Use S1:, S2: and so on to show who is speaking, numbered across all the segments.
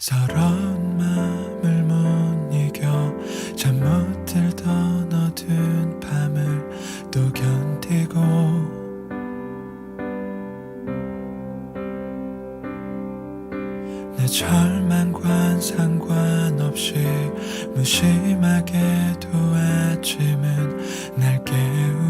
S1: 서러운 마음을 못 이겨. 잠 못 들던 어두운 밤을 또 견디고. 내 절망과 상관없이 무심하게도 아침은 날 깨우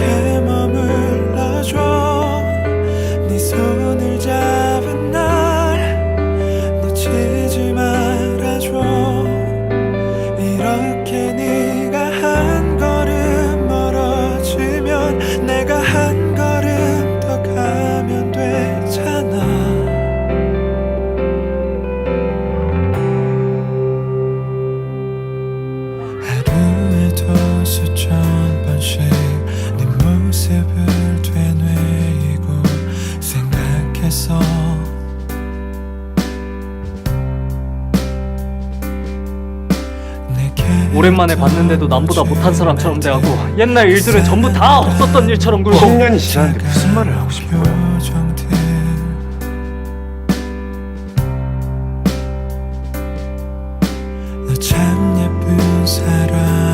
S1: 내
S2: 오랜만에 봤는데도 남보다 못한 사람처럼 대하고 옛날 일들은 전부 다 없었던 일처럼 굴고.
S3: 10년이 지났는데 무슨 말을 하고 싶은 거야?
S1: 참 예쁜 사람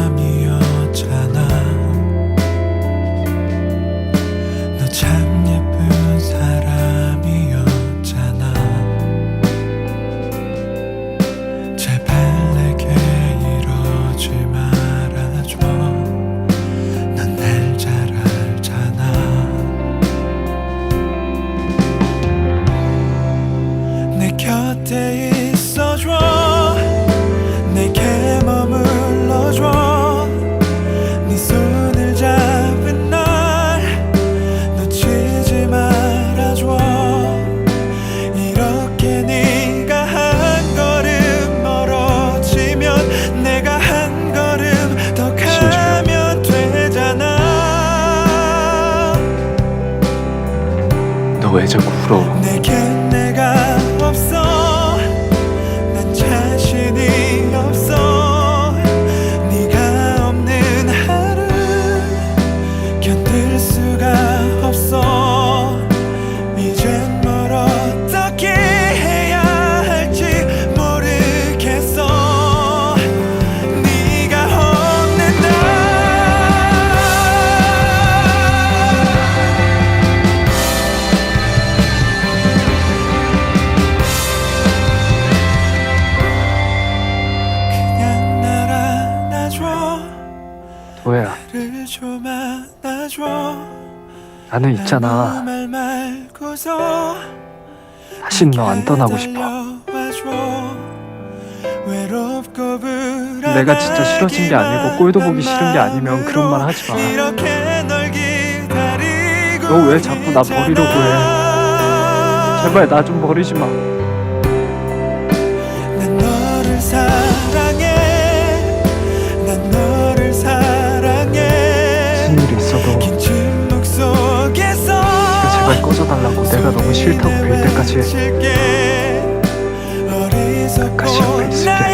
S1: 곁에 있어줘. 내게 머물러줘. 네 손을 잡은 날 놓치지 말아줘. 이렇게 네가 한 걸음 멀어지면 내가 한 걸음 더 가면 되잖아.
S3: 너 왜 자꾸 울어?
S1: 안아줘
S3: 나는 있잖아. 다신 너 안 떠나고 싶어. 내가 진짜 싫어진 게 아니고 꼴도 보기 싫은 게 아니면 그런 말 하지 마. 너 왜 자꾸 나 버리려고 해? 제발 나 좀 버리지 마. 제발 꺼져달라고 내가 너무 싫다고 빌 때까지 끝까지 옆에 있을게.